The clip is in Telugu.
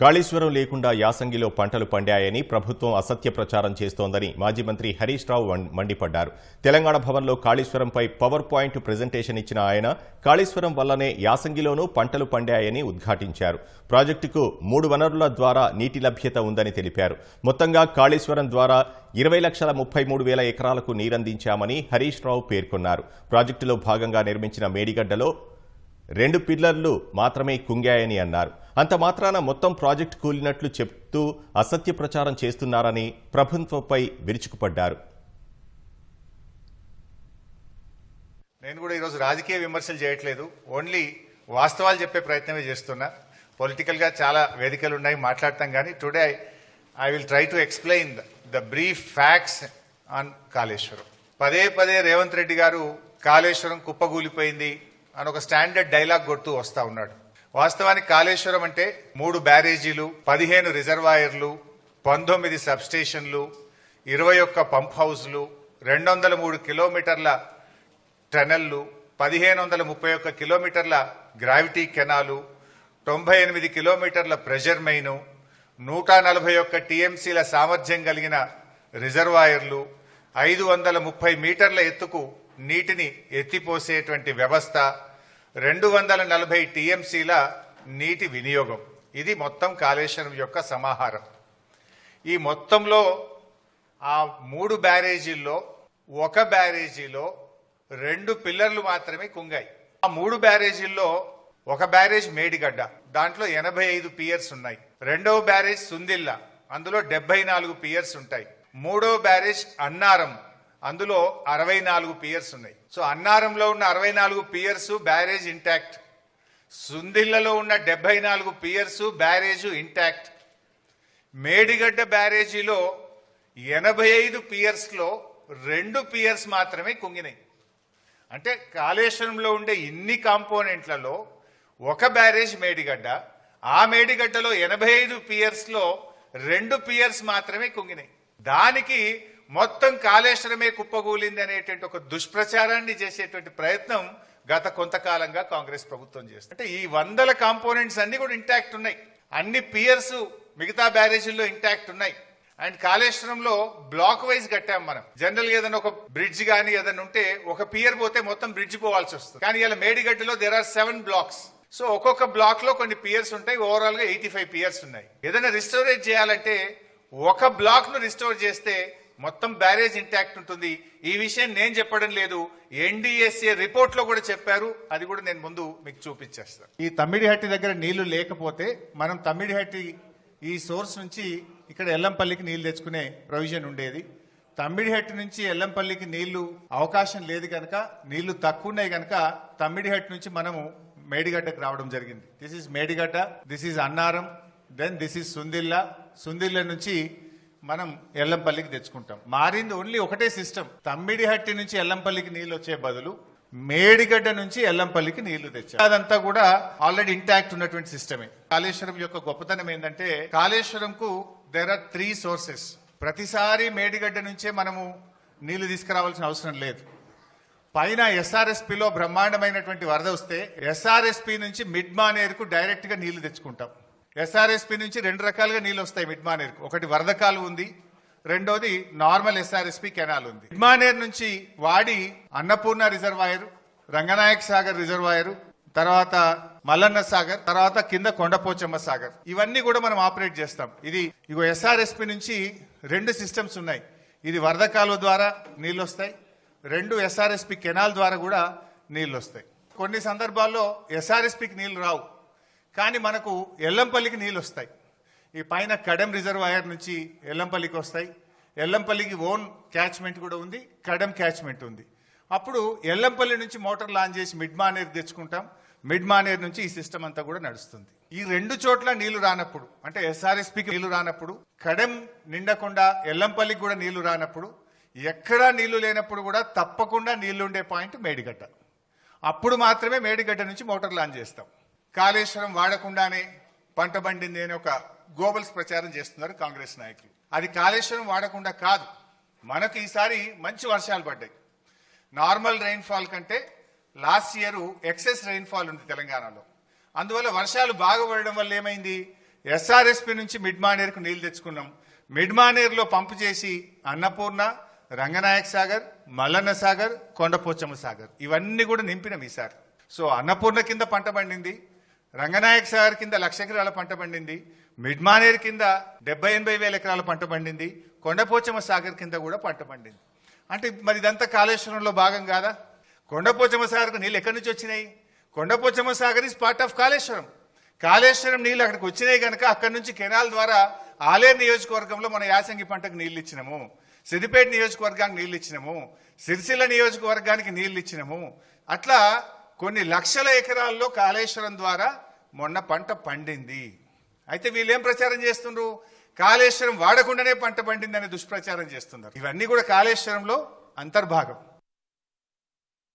కాళేశ్వరం లేకుండా యాసంగిలో పంటలు పండాయని ప్రభుత్వం అసత్య ప్రచారం చేస్తోందని మాజీ మంత్రి హరీష్ రావు మండిపడ్డారు. తెలంగాణ భవన్లో కాళేశ్వరంపై పవర్ పాయింట్ ప్రజెంటేషన్ ఇచ్చిన ఆయన కాళేశ్వరం వల్లనే యాసంగిలోనూ పంటలు పండాయని ఉద్ఘాటించారు. ప్రాజెక్టుకు మూడు వనరుల ద్వారా నీటి లభ్యత ఉందని తెలిపారు. మొత్తంగా కాళేశ్వరం ద్వారా ఇరవై లక్షల ముప్పై మూడు వేల ఎకరాలకు నీరందించామని హరీష్ రావు పేర్కొన్నారు. ప్రాజెక్టులో భాగంగా నిర్మించిన మేడిగడ్డలో రెండు పిల్లర్లు మాత్రమే కుంగాయని అన్నారు. అంత మాత్రాన మొత్తం ప్రాజెక్టు కూలినట్లు చెప్తూ అసత్య ప్రచారం చేస్తున్నారని ప్రభుత్వంపై విరుచుకుపడ్డారు. నేను కూడా ఈరోజు రాజకీయ విమర్శలు చేయట్లేదు. ఓన్లీ వాస్తవాలు చెప్పే ప్రయత్నమే చేస్తున్నా. పొలిటికల్గా చాలా వేదికలు ఉన్నాయి మాట్లాడతాం కానీ today I will try to explain the brief facts on Kaleshwaram పదే పదే రేవంత్ రెడ్డి గారు కాళేశ్వరం కుప్పగూలిపోయింది. అని ఒక స్టాండర్డ్ డైలాగ్ కొడుతూ వస్తా ఉన్నాడు. వాస్తవానికి కాళేశ్వరం అంటే మూడు బ్యారేజీలు పదిహేను రిజర్వాయర్లు పంతొమ్మిది సబ్స్టేషన్లు ఇరవై ఒక్క పంప్ హౌస్లు రెండు వందల మూడు కిలోమీటర్ల టనెల్లు పదిహేను వందల ముప్పై ఒక్క కిలోమీటర్ల గ్రావిటీ కెనాలు తొంభై ఎనిమిది కిలోమీటర్ల ప్రెషర్ మెయిను నూట నలభై ఒక్క టీఎంసీల సామర్థ్యం కలిగిన రిజర్వాయర్లు ఐదు వందల ముప్పై మీటర్ల ఎత్తుకు నీటిని ఎత్తిపోసేటువంటి వ్యవస్థ రెండు వందల నలభై టీఎంసీల నీటి వినియోగం. ఇది మొత్తం కాళేశ్వరం యొక్క సమాహారం. ఈ మొత్తంలో ఆ మూడు బ్యారేజీల్లో ఒక బ్యారేజీలో రెండు పిల్లర్లు మాత్రమే కుంగాయి. ఆ మూడు బ్యారేజీల్లో ఒక బ్యారేజ్ మేడిగడ్డ దాంట్లో ఎనభై ఐదు పియర్స్ ఉన్నాయి. రెండవ బ్యారేజ్ సుందిల్ల అందులో డెబ్బై నాలుగు పియర్స్ ఉంటాయి. మూడవ బ్యారేజ్ అన్నారం అందులో అరవై నాలుగు పియర్స్ ఉన్నాయి. సో అన్నారంలో ఉన్న అరవై నాలుగు పియర్స్ బ్యారేజ్ ఇంటాక్ట్ సుందిల్లలో ఉన్న డెబ్బై నాలుగు పియర్స్ బ్యారేజ్ ఇంటాక్ట్ మేడిగడ్డ బ్యారేజీలో ఎనభై ఐదు పియర్స్లో రెండు పియర్స్ మాత్రమే కుంగినాయి. అంటే కాళేశ్వరంలో ఉండే ఇన్ని కాంపోనెంట్లలో ఒక బ్యారేజ్ మేడిగడ్డ ఆ మేడిగడ్డలో ఎనభై ఐదు పియర్స్లో రెండు పియర్స్ మాత్రమే కుంగినాయి. దానికి మొత్తం కాళేశ్వరమే కుప్పగూలింది అనేటువంటి ఒక దుష్ప్రచారాన్ని చేసేటువంటి ప్రయత్నం గత కొంతకాలంగా కాంగ్రెస్ ప్రభుత్వం చేస్తుంది. అంటే ఈ వందల కాంపోనెంట్స్ అన్ని కూడా ఇంటాక్ట్ ఉన్నాయి. అన్ని పియర్స్ మిగతా బ్యారేజీల్లో ఇంటాక్ట్ ఉన్నాయి. అండ్ కాళేశ్వరంలో బ్లాక్ వైజ్ కట్టాం మనం. జనరల్ ఏదైనా ఒక బ్రిడ్జ్ కానీ ఏదైనా ఉంటే ఒక పియర్ పోతే మొత్తం బ్రిడ్జ్ పోవాల్సి వస్తుంది. కానీ ఇలా మేడిగడ్డలో there are seven blocks so ఒక్కొక్క బ్లాక్లో కొన్ని పియర్స్ ఉంటాయి. ఓవరాల్గా ఎయిటీ ఫైవ్ పియర్స్ ఉన్నాయి. ఏదైనా రిస్టోరేజ్ చేయాలంటే ఒక బ్లాక్ను రిస్టోర్ చేస్తే మొత్తం బ్యారేజ్ ఇంటాక్ట్ ఉంటుంది. ఈ విషయం నేను చెప్పడం లేదు. ఎన్డీఎస్ఏ రిపోర్ట్లో కూడా చెప్పారు. అది కూడా నేను ముందు మీకు చూపించేస్తాను ఈ తమ్మిడిహట్టి దగ్గర నీళ్ళు లేకపోతే మనం తమ్మిడిహట్టి ఈ సోర్స్ నుంచి ఇక్కడ ఎల్లంపల్లికి నీళ్ళు తెచ్చుకునే ప్రొవిజన్ ఉండేది. తమ్మిడిహట్టి నుంచి ఎల్లంపల్లికి నీళ్ళు అవకాశం లేదు కనుక నీళ్ళు తక్కువ ఉన్నాయి కనుక తమ్మిడిహట్టి నుంచి మనము మేడిగడ్డకు రావడం జరిగింది. This is Medigadda this is Annaram then this is Sundilla. Sundilla నుంచి మనం ఎల్లంపల్లికి తెచ్చుకుంటాం. మారింది ఓన్లీ ఒకటే సిస్టమ్ తమ్మిడిహట్టి నుంచి ఎల్లంపల్లికి నీళ్ళు వచ్చే బదులు మేడిగడ్డ నుంచి ఎల్లంపల్లికి నీళ్ళు తెచ్చారు అదంతా కూడా ఆల్రెడీ ఇంటాక్ట్ ఉన్నటువంటి సిస్టమే కాళేశ్వరం యొక్క గొప్పతనం ఏంటంటే కాళేశ్వరంకు దెర్ ఆర్ త్రీ సోర్సెస్ ప్రతిసారి మేడిగడ్డ నుంచే మనము నీళ్ళు తీసుకురావాల్సిన అవసరం లేదు. పైన ఎస్ఆర్ఎస్పిలో బ్రహ్మాండమైనటువంటి వరద వస్తే ఎస్ఆర్ఎస్పి నుంచి మిడ్ మానేర్కు డైరెక్ట్గా నీళ్ళు తెచ్చుకుంటాం. ఎస్ఆర్ఎస్పి నుంచి రెండు రకాలుగా నీళ్ళు వస్తాయి మిడ్మానేర్కు ఒకటి వరద కాలువ ఉంది రెండోది నార్మల్ ఎస్ఆర్ఎస్పి కెనాల్ ఉంది. మిడ్మానేర్ నుంచి వాడి అన్నపూర్ణ రిజర్వాయర్ రంగనాయక్ సాగర్ రిజర్వాయర్ తర్వాత మల్లన్న సాగర్ తర్వాత కింద కొండపోచమ్మ సాగర్. ఇవన్నీ కూడా మనం ఆపరేట్ చేస్తాం. ఇది ఇగో ఎస్ఆర్ఎస్పి నుంచి రెండు సిస్టమ్స్ ఉన్నాయి. ఇది వరద కాలువ ద్వారా నీళ్ళు వస్తాయి రెండు ఎస్ఆర్ఎస్పి కెనాల్ ద్వారా కూడా నీళ్ళు వస్తాయి. కొన్ని సందర్భాల్లో ఎస్ఆర్ఎస్పికి నీళ్ళు రావు. కానీ మనకు ఎల్లంపల్లికి నీళ్ళు వస్తాయి ఈ పైన కడెం రిజర్వాయర్ నుంచి ఎల్లంపల్లికి వస్తాయి. ఎల్లంపల్లికి ఓన్ క్యాచ్మెంట్ కూడా ఉంది కడెం క్యాచ్మెంట్ ఉంది. అప్పుడు ఎల్లంపల్లి నుంచి మోటార్ లాంచ్ చేసి మిడ్ మానేర్ తెచ్చుకుంటాం. మిడ్ మానేర్ నుంచి ఈ సిస్టమ్ అంతా కూడా నడుస్తుంది. ఈ రెండు చోట్ల నీళ్ళు రానప్పుడు అంటే ఎస్ఆర్ఎస్పికి నీళ్ళు రానప్పుడు కడెం నిండకుండా ఎల్లంపల్లికి కూడా నీళ్ళు రానప్పుడు ఎక్కడా నీళ్ళు లేనప్పుడు కూడా తప్పకుండా నీళ్ళుండే పాయింట్ మేడిగడ్డ. అప్పుడు మాత్రమే మేడిగడ్డ నుంచి మోటార్ లాంచ్ చేస్తాం. కాళేశ్వరం వాడకుండానే పంట పండింది అని ఒక గోబల్స్ ప్రచారం చేస్తున్నారు కాంగ్రెస్ నాయకులు. అది కాళేశ్వరం వాడకుండా కాదు. మనకు ఈసారి మంచి వర్షాలు పడ్డాయి. నార్మల్ రెయిన్ఫాల్ కంటే లాస్ట్ ఇయర్ ఎక్సెస్ రెయిన్ఫాల్ ఉంది తెలంగాణలో. అందువల్ల వర్షాలు బాగా పడడం వల్ల ఏమైంది? ఎస్ఆర్ఎస్పి నుంచి మిడ్మానేర్కు నీళ్ళు తెచ్చుకున్నాం. మిడ్ మానేర్లో పంపు చేసి అన్నపూర్ణ రంగనాయక్ సాగర్ మల్లన్న సాగర్ కొండపోచమ్మ సాగర్. ఇవన్నీ కూడా నింపినాం ఈసారి. సో అన్నపూర్ణ కింద పంట పండింది. రంగనాయక్ సాగర్ కింద లక్ష ఎకరాల పంట పండింది. మిడ్ మానేర్ కింద డెబ్బై ఎనభై వేల ఎకరాల పంట పండింది. కొండపోచమ్మ సాగర్ కింద కూడా పంట పండింది. అంటే మరి ఇదంతా కాళేశ్వరంలో భాగం కాదా? కొండపోచమ్మ సాగర్కు నీళ్ళు ఎక్కడి నుంచి వచ్చినాయి? Kondapochamma Sagar is part of Kaleshwaram. Kaleshwaram నీళ్ళు అక్కడికి వచ్చినాయి కనుక అక్కడి నుంచి కెనాల్ ద్వారా ఆలేరు నియోజకవర్గంలో మన యాసంగి పంటకు నీళ్ళు ఇచ్చినాము. సిద్దిపేట నియోజకవర్గానికి నీళ్ళు ఇచ్చినాము. సిరిసిల్ల నియోజకవర్గానికి నీళ్ళు ఇచ్చినాము. అట్లా కొన్ని లక్షల ఎకరాల్లో కాళేశ్వరం ద్వారా మొన్న పంట పండింది. అయితే వీళ్ళు ఏం ప్రచారం చేస్తుండ్రు? కాళేశ్వరం వాడకుండానే పంట పండిందని దుష్ప్రచారం చేస్తున్నారు. ఇవన్నీ కూడా కాళేశ్వరంలో అంతర్భాగం.